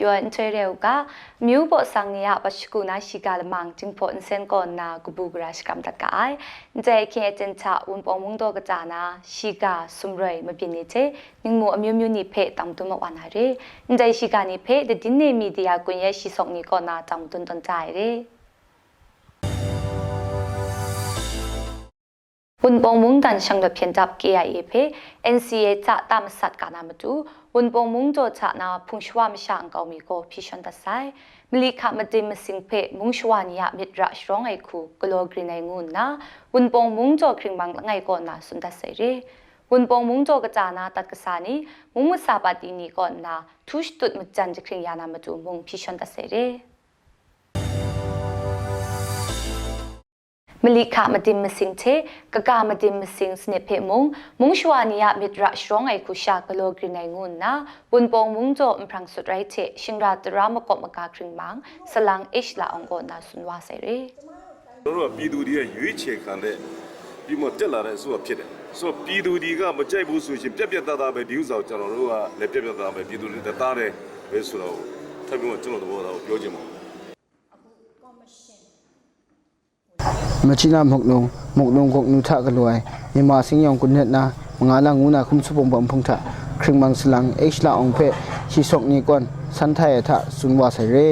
ပြောအန်ချေရဲကမြူဘောဆောင်ရပရှကုနာရှိကလမန်ဂျင်းဖောအန်စန်ကောနာဂဘူဂရရှကမ်တကအိုင်ဂျေခေတင်ချဝန်ပုံမုံတော့ကကြနာရှိကဆုမရဲမပြင်းနေချေငငမိုအမျိုးမျိုးနိဖေတောင်တုမဝနာရဲဂျေရှိကနိဖေဒင်းနေမီဒီယာကွန်ရဲ့ရှိဆောင်နိကောနာတောင်တွန်တွန်ကြရဲ Hun pong mung dan shang da phian jap ke ai phe NCA cha tam sat ka na matu hun pong mung jo cha na phung shwa ma shang kaw mi ko phi shon da sai mili kha ma tim sing phe mung shwa ni ya mit ra shrong ai khu glo green ai ngun na hun pong mung jo khring bang la ngai ko na sun da sai re hun pong mung jo ka cha na tat ka sa ni mung mu sa pa ti ni ko na thush tut mu chan ji khring ya na matu mung phi shon da sai re မ လီခမတင်မစင်ချေကကမတင်မစင်စနေဖေမုံမုံရှဝနီယမစ်ရာရှရောင်းအိခုရှာကလိုဂရနိုင်ငုနာဝန်ပုံမုံဇောအဖရန်ဆုရိုက်ချေရှင်ရာတရာမကောမကာခရင်မန်းဆလန်အိရှလာအောင်ကိုနာဆွန်ဝါဆေရီတို့တို့ကပြည်သူတွေကရွေးချယ်ခံတဲ့ပြီးမှတက်လာတဲ့အစိုးရဖြစ်တယ်ဆိုတော့ပြည်သူတွေကမကြိုက်ဘူးဆိုရင်ပြက်ပြက်သားသားပဲဒီဥစ္စာကိုကျွန်တော်တို့ကလည်းပြက်ပြက်သားသားပဲပြည်သူတွေတသားတယ်ပဲဆိုတော့ထပ်ပြီးမှကျွန်တော်တို့ကတော့ပြောချင်ပါဘူး မချီနာမုတ်လုံးမုတ်လုံးကိုနုထကလွိုင်မြန်မာစင်းယောင်ကုနက်နာမငါလာငူနာခုံစပုံပံဖုန်ထခရင်မန်စလန်အိချလာအောင်ဖဲချီဆော့နီကွန်စန်ထိုင်ထဆွန်ဝါဆရေ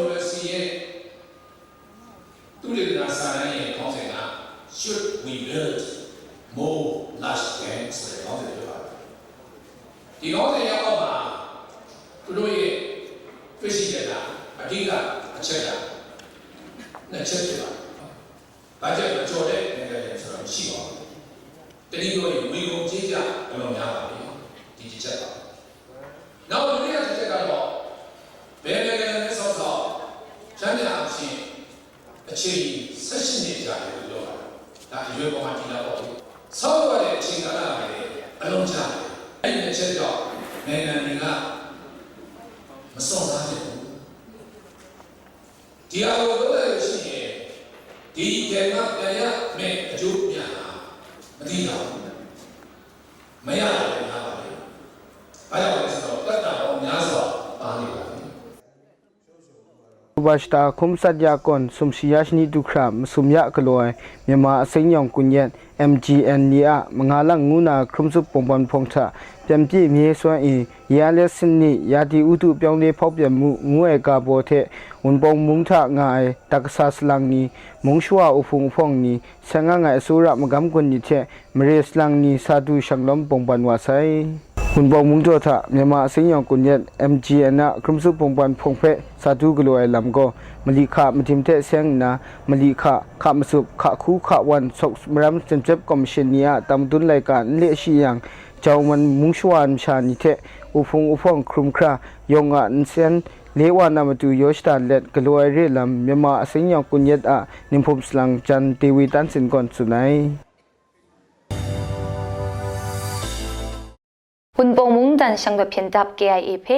University ရဲ့သူတွေကစာရင်းရဲ့ခေါင်းစဉ်က should we build more large tanks ဆိုတဲ့ခေါင်းစဉ်ပြောပါတယ်ဒီခေါင်းစဉ်ရောက်တော့မှသူတို့ရဲ့တွေ့ရှိချက်က အဓိကအချက်က နှစ်ချက်ဖြစ်ပါတယ်ဘာကြောင့်ကြော်တဲ့နိုင်ငံတွေဆိုတော့ရှိပါဘူးတတိယရဲ့ဝေကုန်ကြေးကြအလုံးများပါပြီဒီတစ်ချက်ပါနောက်ဒုတိယတစ်ချက်ကတော့ဘယ်နိုင်ငံနဲ့ဆောက်ဆောက်ချမ်းသာအချင်းအခြေဆက်ရှိနေကြတယ်လို့ပြောတာဒါအရွယ်ပေါ်မှာကြည့်လာတော့ဆောက်ရတဲ့အချိန်ကာလတွေအလုံးချတယ်အဲ့ဒီအချက်ကြောင့်နိုင်ငံတွေကမစောင့်သားဘူးဒီအရောလို့လည်းရှိရင်ဒီ ကေမပြန်ရမယ်အကျိုးပြန်တာမသိတော့မရဘူးလားပါလေအဲ့ဒါကိုဆိုတော့တတ်တာတော့များစွာပါနေပါပြီ ဘတ်တာခုံစတ်ယာကွန်ဆုမ်စီယာရှနီဒုခရမဆုမ်ယာကလွိုင်မြန်မာအစင်းယောင်ကုညက် MGN နီယာမငါလာငူနာခုံစုပုံပန်ဖုန်ထပြန်ပြည့်မြေစွမ်းအင်ရာလက်စနီယာတီဥတုပြောင်းလဲဖောက်ပြန်မှုငွေကာဘောတဲ့ဝန်ပုံမုံထငါအိတက်ဆာစလန်နီမုံရှွာအဖုံဖုံနီဆငါငါအစိုးရမကမ်ကွန်နီတဲ့မရေစလန်နီစာတူရှန်လုံပုံပန်ဝါဆိုင် hun bong mung jo tha myama asing yong kun yet mgn na krum su pong pan phong phe sa tu glo ai lam ko mali kha mthim the seng na mali kha kha msu kha khu kha wan sok mram chen chep commission nia tam tun lai ka le shi yang chaw man mung shwan sha ni the u phung u phong krum kra yong a nsen le wa na ma tu yosh ta let glo ai re lam myama asing yong kun yet a nim phum slang chan tiwi tan sin kon sunai หุ่น จันช่างแบบเพียนดับ KIA เพ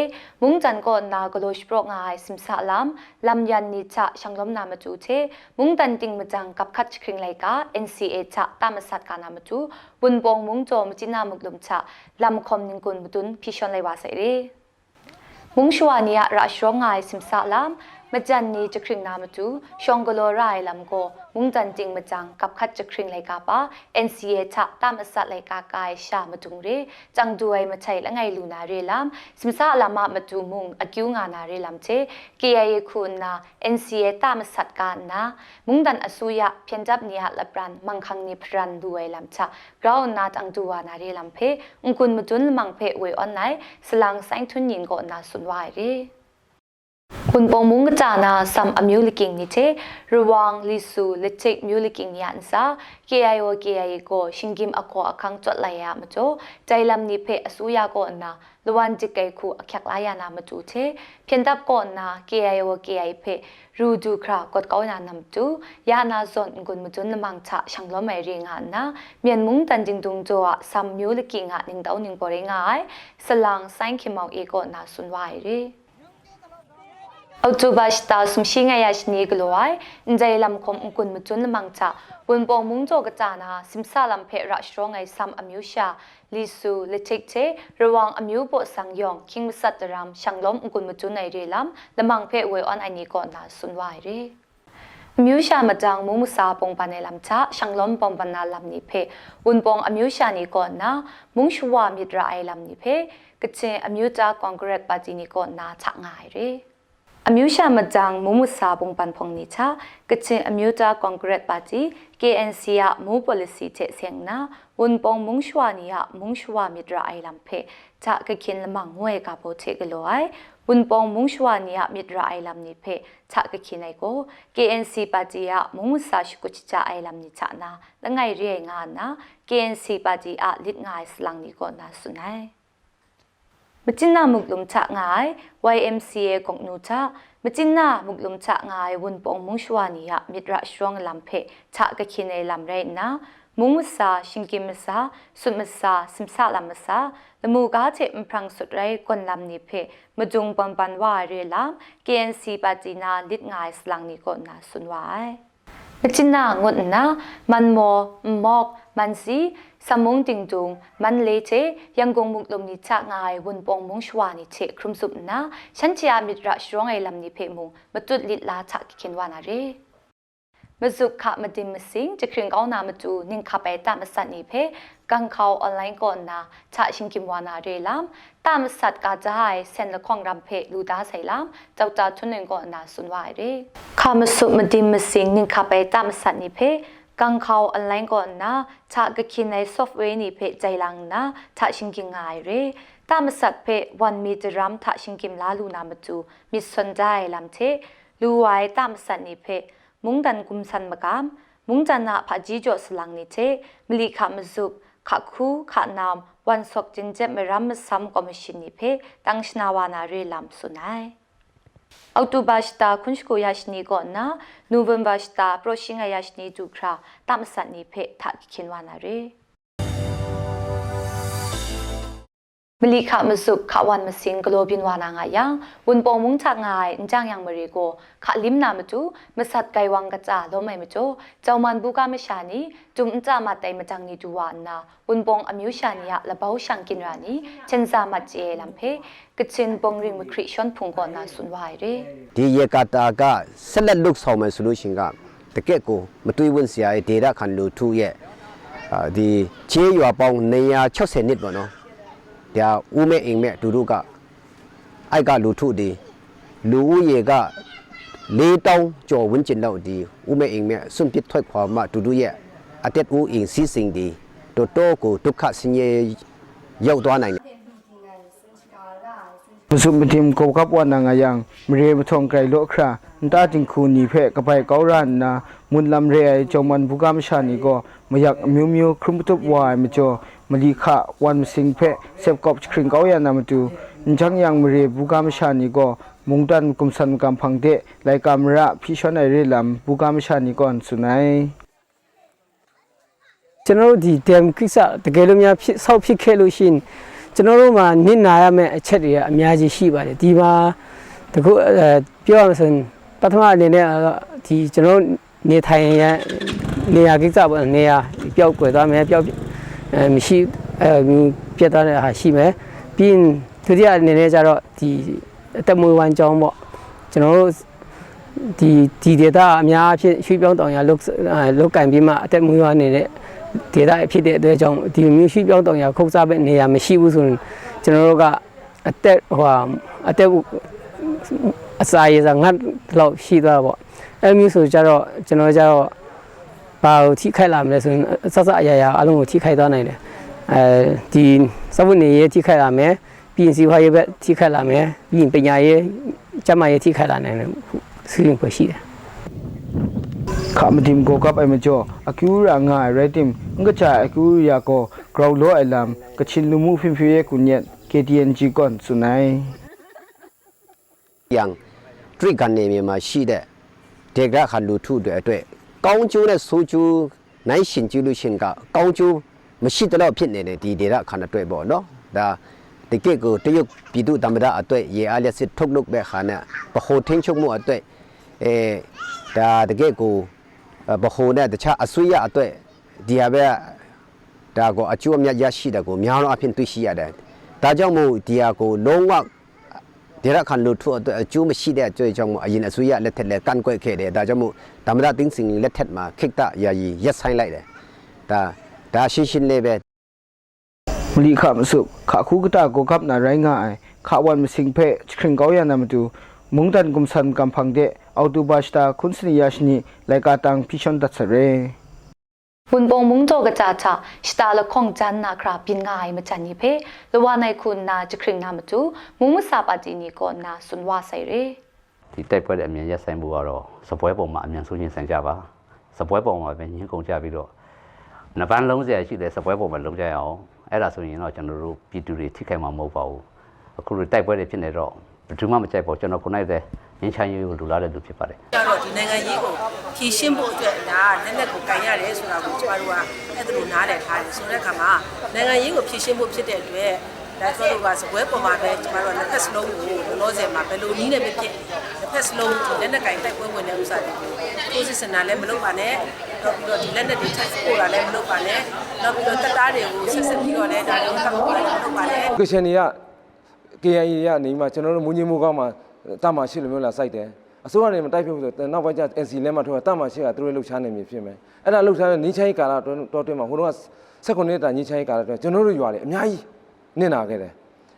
มุงจันก็นากโลชโปรงายสิมสาลามลำยันนิจะช่างลมนามาจูเทมุงตันติงมาจังกับคัดคริงไลกา NCA จะตามสัตกานามาจูหุ่นปงมุงโจมจินามุกลมจะลำคอมนิงกุนบุตุนพิชอนไลวาเส่เรมุงชวานียราชรองายสิมสาลาม มจันนีจะคริงนามาจูชองกโลไรลำโกมุงจันจริงมาจังกับคัดจะคริงไลกาปา NCA ชะตามอสัตไลกากายชามาตุงเรจังด้วยมาใช้ละไงลูนาเรลามสิมสะลามามาตูมุงอากิวงานาเรลามเช KIA คุณนา NCA ตามอสัตกานนามุงดันอสุยะเพียนจับเนียละปรันมังคังนิพรันด้วยลำชะกราวนาจังตัวนาเรลามเพองคุนมาจุนมังเพเวยออนไนสลังไซทุนยินก็นาสุนวายเร คุณปองมุงกจานาซัมอมิวลิกิงนิเทระวังลิสูลิจิกมิวลิกิงยันซา KIO KIA ကိုရှင်ကင်အခေါ်အခန်းကျွတ်လိုက်ရမချိုใจลำนิเพอสุยาก็นาลวันจิกไกคูอคักลายานามาจูเทเพียนดับก่อนนา KIO KIA เพรูดูครากดเก้านานำจูยานาซอนกุนมุจุนมังชะช่างล้อไม่เรียงหันนะเมียนมุงตันจิงตุงจัวซัมมิวลิกิงหะนิงเต้านิงปอริงายสลังไซน์คิมเอาเอก็นาสุนวายเร အ အောက်တိုဘာစတာဆုံရှိငါရရှိနီဂလိုအိုင်အန်ဂျေလမ်ခုံအကွန်မချွန်းမန်ချဝန်ပေါ်မုံဂျိုကတာနာစင်ဆာလမ်ဖေရ ရှရောငိုင်ဆမ်အမျိုးရှာလီဆူလက်ချိတ်ချေရဝမ်အမျိုးပေါ်ဆန်ယောင် king မဆတ်တရမ်ရှန်လုံးအကွန်မချွန်းနိုင်ရီလမ်လမန်ဖေဝေအွန်အိုင်နီကောနာဆွန်ဝိုင်ရီအမျိုးရှာမကြောင်မုံမစာပုံပနေလမ်ချရှန်လုံးပုံပနာလမ်နိဖေဝန်ပုံအမျိုးရှာနီကောနာမုံရှဝမီဒရာအိုင်လမ်နိဖေကချင်အမျိုးသားကွန်ဂရက်ပါတီနီကောနာချငိုင်ရီ အမျိုးရှာမကြံမုံမစာပုံပန်ဖုန်နိချာကချင်အမျိုးသားကွန်ဂရက်ပါတီ KNC ရမူ policy ချက်ဆင်နာဝန်ပုံမုံရှွာနီယမုံရှွာမီဒရာအိုင်လမ်ဖေချာကခင်လမငွေကပိုချေကလိုအိုင်ဝန်ပုံမုံရှွာနီယမီဒရာအိုင်လမ်နိဖေချာကခင်နိုင်ကို KNC ပါတီရမုံမစာရှိကုချချအိုင်လမ်နိချာနာလငိုင်ရဲငါနာ KNC ပါတီအလစ်ငိုင်စလန်နီကိုနာဆုနိုင် มจินนามุกลุมชะงาย YMCA กงนูชะมจินนามุกลุมชะงายวุนปองมุงชวานียะมิตรชรองลำเพชะกะคินในลำไรนะมุงมสาชิงกิมสาสุดมสาสิมสาลำมสาละมูกาเจมพรังสุดไรกวนลำนี้เพมจุงปันปันว่าเรลำ KNC ปาจีนาลิดงายสลังนี้ก็นาสุนวาย မချင်နာငုတ်နာမန်မောမော့မန်စီစမုံတင်တုံမန်လေချေယံကုံမုတ်လုံနိချငိုင်ဝန်ပုံမုံရှဝနိချေခရုံစုပနာရှန်ချီယာမစ်ရာရှရောငိုင်လမ်နိဖေမုံမတုတ်လစ်လာချခင်ဝနာရေမဇုခမတင်မစင်တခရင်ကောင်းနာမတူနင်ခပဲတမဆတ်နိဖေ กังเขาออนไลน์ก่อนนะชะชิงกิมวานาเรลามตามสัตกาจายเซนละของรำเพลูดาไซลามเจ้าจาทุนหนึ่งก่อนนะสุนวายเรคามสุมดิมมสิงนิงคาไปตามสันนิเพกังเขาออนไลน์ก่อนนะชะกะคินในซอฟต์แวร์นี่เพใจลังนะชะชิงกิงายเรตามสัตเพวันมีจรัมทะชิงกิมลาลูนามาจูมิสนใจลำเทลูไว้ตามสัตนี่เพมุงดันกุมสันมะกามมุงจันนะพะจีจอสลังนี่เทมลีขามซุบ ขะคูขะนามวันสกจินเจมรัมซัมคอมมิชชันนี่เพตังชนาวานาเรลำสุนัย အောက်တိုဘာစတာခွန်စကိုရရှိနီကောနာနိုဝင်ဘာစတာပရိုရှင်းရရှိနီဒုခရာတမ်ဆန်နီဖေထခင်ဝနာရေ မလီခမစုခဝန်မစင်ဂလိုဘင်ဝနာငါယံဝန်ပေါ်မုံချငိုင်အန်ချန်ယံမရီကိုခလိမ်နာမတူမဆတ်ကိုင်ဝံကကြလောမိုင်မချိုကျောင်းမန်ဘူကမရှာနီဂျုံကြမတိုင်မချန်နီတူဝါနာဝန်ပေါ်အမျိုးရှာနီယလဘောရှန်ကင်ရာနီချင်စာမတ်ကျေလမ်ဖေကချင်ပုံရင်မခရစ်ရှန်ဖုန်ကောနာဆွန်ဝိုင်ရေဒီရေကာတာကဆက်လက်လုတ်ဆောင်မယ်ဆိုလို့ရှိရင်ကတကက်ကိုမတွေးဝန်းစရာရဲ့ဒေတာခန်လူထုရဲ့အာဒီချေးရွာပေါင်း160နှစ်ပေါ့နော် ဒါဦးမဲ့အိမ်မဲ့သူတို့ကအိုက်ကလူထုတွေလူဦးရေကလေးတောင်းကျော်ဝန်းကျင်လောက်ဒီဦးမဲ့အိမ်မဲ့ဆွန့်ပစ်ထွက်ခွာမှသူတို့ရဲ့အတက်ဦးအိမ်စီးစင်ဒီတော်တော်ကိုဒုက္ခဆင်းရဲရောက်သွားနိုင်တယ်ပစုမတင်ကိုကပ်ဝနာငယံမရေမထုံကြိုင်လို့ခရာတာတင်ခုနီဖဲကပိုင်ကောရန်နာမွန်လမ်ရေအချုံမန်ဘူကမ်ရှာနီကိုမယက်မြူးမြူးခရုမတုပ်ဝိုင်မချော မလီခဝန်မစင်ဖဲဆပ်ကော့ခရင်ကောယာနာမတူညံយ៉ាងမရေဘူကမရှာနီကိုမုန်တန်ကုမ်ဆန်ကမ်ဖန်တဲ့လိုက်ကင်မရာဖီရှောနိုင်ရေလမ်ဘူကမရှာနီကွန်ဆုနိုင်ကျွန်တော်တို့ဒီ dam ကိစ္စတကယ်လို့များဖြစ်ဆောက်ဖြစ်ခဲ့လို့ရှိရင်ကျွန်တော်တို့မှာနစ်နာရမယ့်အချက်တွေကအများကြီးရှိပါတယ်ဒီမှာတကုပြောရမယ်ဆိုရင်ပထမအနေနဲ့ဒီကျွန်တော်နေထိုင်ရနေရာကိစ္စပေါ့နေရာပျောက်ကွယ်သွားမယ်ပျောက် မရှိအဲပြတ်သွားတဲ့ဟာရှိမယ်ပြီးရင်ဒုတိယအနေနဲ့ကျတော့ဒီအသက်မွေးဝမ်းကြောင်းပေါ့ကျွန်တော်တို့ဒီဒီဒေတာအများအဖြစ်ရွှေ့ပြောင်းတောင်ရလုတ်အဲလုတ်ကင်ပြီးမှအသက်မွေးဝမ်းနေတဲ့ဒေတာဖြစ်တဲ့အတွက်ကြောင့်ဒီမျိုးရွှေ့ပြောင်းတောင်ရခုတ်စားပဲနေရာမရှိဘူးဆိုရင်ကျွန်တော်တို့ကအသက်ဟိုဟာအသက်အစာရည်စားငတ်လောက်ရှိသွားတာပေါ့အဲမျိုးဆိုကြတော့ကျွန်တော်ကြတော့ ဘာကိုထိခိုက်လာမလဲဆိုရင်ဆက်ဆက်အရာရာအလုံးကိုထိခိုက်သွားနိုင်တယ်အဲဒီစဝနေရေးထိခိုက်လာမယ်ပြီးရင်စီဝါရေးပဲထိခိုက်လာမယ်ပြီးရင်ပညာရေးကျမရေးထိခိုက်လာနိုင်တယ်စီရင်ပွဲရှိတယ်ခမဒီမ်ကိုကပ်အမကျော်အကူရာငါရက်တင်ငချာအကူရာကိုဂရောလောအလမ်ကချင်လူမှုဖင်ဖျဲကုညက် KTNG ကွန်စုနိုင်យ៉ាងတရိကန်နေမြန်မာရှိတဲ့ဒေဂရခလူထုတွေအတွက် ကောင်းကျိုးနဲ့ဆိုးကျိုးနိုင်ရှင်ကျူးလို့ရှင်ကကောင်းကျိုးမရှိတဲ့တော့ဖြစ်နေတဲ့ဒီဒေဂရခန္ဓာအတွက်ပေါ့နော်ဒါတကယ့်ကိုတရုတ်ပြည်သူသမ္မတအတွက်ရေအားလျက်စစ်ထုတ်လုပ်တဲ့ခါနဲ့ဗဟိုထင်းချုပ်မှုအတွက်အဲဒါတကယ့်ကိုဗဟိုနဲ့တခြားအစိုးရအတွက်ဒီဟာပဲဒါကိုအကျိုးအမြတ်ရရှိတဲ့ကိုများသောအဖြစ်တွေ့ရှိရတယ်ဒါကြောင့်မို့ဒီဟာကိုလုံးဝ ဒီရခန်လို့ထို့အတွက်အကျိုးမရှိတဲ့အကျိုးကြောင့်မို့အရင်အစိုးရလက်ထက်လည်းကန့်ကွက်ခဲ့တယ်ဒါကြောင့်မို့သမ္မတတင်းစင်လက်ထက်မှာခိတ္တယာယီရက်ဆိုင်လိုက်တယ်ဒါဒါရှင်းရှင်းလေးပဲမလီခမစုခခုကတာကိုကပ်နာရိုင်းငါအိုင်ခဝန်မစင်ဖဲခရင်ကောရနမတူမုန်တန်ကုမ်ဆန်ကမ်ဖန်တဲ့အော်တိုဘတ်စတာခွန်စနီယာရှနီလိုက်ကတန်ဖီရှွန်ဒတ်ဆရဲ บุญปงมุงโจกะจาชาสตาละของจันนาคราปินงายมาจันนี่เพลวาในคุณนาจะคริงนามาจูมุงมุสาปาจีนี่ก็นาสุนวาใส่เร ဒီတိုက်ပွဲတဲ့အမြင်ရက်ဆိုင်မှုကတော့စပွဲပုံမှာအမြန်ဆုံးချင်းဆိုင်ကြပါစပွဲပုံမှာပဲညှင်းကုန်ကြပြီးတော့နပန်းလုံးစရာရှိတယ်စပွဲပုံမှာလုံးကြရအောင်အဲ့ဒါဆိုရင်တော့ကျွန်တော်တို့ပြည်သူတွေထိခိုက်မှာမဟုတ်ပါဘူးအခုလိုတိုက်ပွဲတွေဖြစ်နေတော့ဘယ်သူမှမကြိုက်ပါဘူးကျွန်တော်ကိုယ်နိုင်တဲ့ ငင်းချမ်းရေးကိုလူလာတဲ့လူဖြစ်ပါတယ်ကြတော့ဒီနိုင်ငံရေးကိုဖြည့်ရှင်းဖို့အတွက်ဒါလက်လက်ကိုကန်ရတယ်ဆိုတာကိုကျမတို့ကအဲ့ဒါလိုနားလည်ထားတယ်ဆိုတဲ့အခါမှာနိုင်ငံရေးကိုဖြည့်ရှင်းဖို့ဖြစ်တဲ့အတွက်ဒါဆိုတော့ကစပွဲပေါ်မှာပဲကျမတို့ကလက်ဖက်စလုံးကိုလောလောဆယ်မှာဘယ်လိုနည်းနဲ့ပဲဖြစ်လက်ဖက်စလုံးဒီလက်နက်ကင်တိုက်ပွဲဝင်တဲ့ဥစ္စာတွေကိုကိုစစ်စင်တာလည်းမလုပ်ပါနဲ့နောက်ပြီးတော့ဒီလက်နက်တွေထပ်ပို့တာလည်းမလုပ်ပါနဲ့နောက်ပြီးတော့တက်သားတွေကိုဆက်ဆက်ပြီးတော့လည်းဒါတွေကိုထပ်ပို့တာလည်းမလုပ်ပါနဲ့ကရှင်တွေက KIA ရနေမှာကျွန်တော်တို့မူညင်မိုးကောင်းမှာ တတ်မရှိလိုမျိုးလာစိုက်တယ်အစိုးရနေမှာတိုက်ဖြုတ်ဆိုတော့နောက်ပိုင်းကျ NC လက်မှတ်ထိုးတာတတ်မရှိကသူတို့လှုပ်ရှားနေပြီဖြစ်မယ်အဲ့ဒါလှုပ်ရှားတဲ့နေချိုင်းကာလတော်တွင်းမှာဟိုတော့16နှစ်တာနေချိုင်းကာလတွင်းကျွန်တော်တို့ရွာလေအများကြီးနစ်နာခဲ့တယ်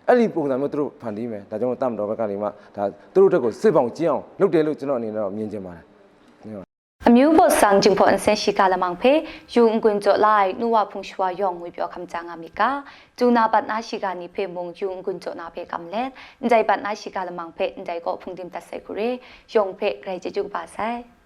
အဲ့ဒီပုံစံမျိုးသူတို့ဖန်တီးမယ်ဒါကြောင့်တတ်မတော်ဘက်ကနေမှဒါသူတို့တက်ကိုစစ်ပောင်ကျင်းအောင်လုပ်တယ်လို့ကျွန်တော်အနေနဲ့တော့မြင်ချင်ပါတယ် အမျိုးဘဆန်ဂျင်ဖွန်ဆန်ရှိကလမန်ဖေယူငွင်ကြလိုက်နူဝဖုန်ရှွာယောင်ငွေပြောခမ်ချာငါမီကာဂျူနာပတ်နာရှိကနိဖေမုံယူငွင်ကြနာဖေကမ်လက်အန်ဂျိုင်ပတ်နာရှိကလမန်ဖေအန်ဂျိုင်ကိုဖုန်တင်တဆေကူရေယောင်ဖေဂရိဂျီဂျူပါဆိုင်